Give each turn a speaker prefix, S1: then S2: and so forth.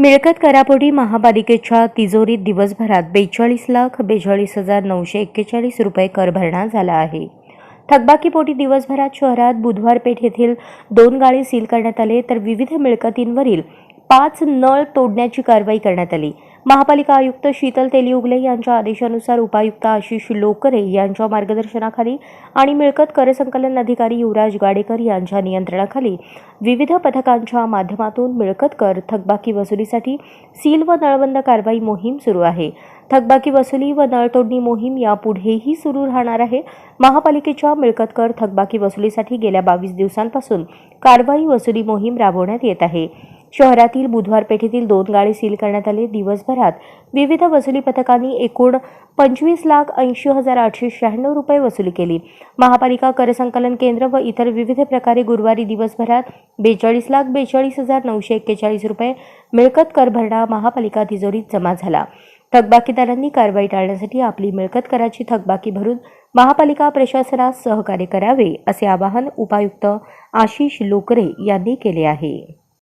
S1: मिळकत करापोटी महापालिकेच्या तिजोरीत दिवसभरात बेचाळीस लाख बेचाळीस हजार नऊशे एक्केचाळीस रुपये कर भरणा झाला आहे. थकबाकीपोटी दिवसभरात शहरात बुधवार पेठ येथील दोन गाळे सील करण्यात आले तर विविध मिळकतींवरील पाच नळ तोडण्याची कारवाई करण्यात आली. महापालिका आयुक्त शीतल तेलिउगले यांच्या आदेशानुसार उपायुक्त आशिष लोकरे यांच्या मार्गदर्शनाखाली आणि मिळकत कर संकलन अधिकारी युवराज गाडेकर यांच्या नियंत्रणाखाली विविध पथकांच्या माध्यमातून मिळकत कर थकबाकी वसुलीसाठी सील व नळबंद कारवाई मोहीम सुरू आहे. थकबाकी वसुली व नळतोडणी मोहीम यापुढेही सुरू राहणार आहे. महापालिकेच्या मिळकत कर थकबाकी वसुलीसाठी गेल्या बावीस दिवसांपासून कारवाई वसुली मोहीम राबवण्यात येत आहे. शहरातील बुधवार पेठेतील दोन गाळे सील करण्यात आले. दिवसभरात विविध वसुली पथकांनी एकूण पंचवीस लाख ऐंशी हजार आठशे शहाण्णव रुपये वसुली केली. महापालिका कर संकलन केंद्र व इतर विविध प्रकारे गुरुवारी दिवसभरात बेचाळीस लाख बेचाळीस हजार नऊशे एक्केचाळीस रुपये मिळकत कर भरणा महापालिका तिजोरीत जमा झाला. थकबाकीदारांनी कारवाई टाळण्यासाठी आपली मिळकत कराची थकबाकी भरून महापालिका प्रशासनास सहकार्य करावे असे आवाहन उपायुक्त आशिष लोकरे यांनी केले आहे.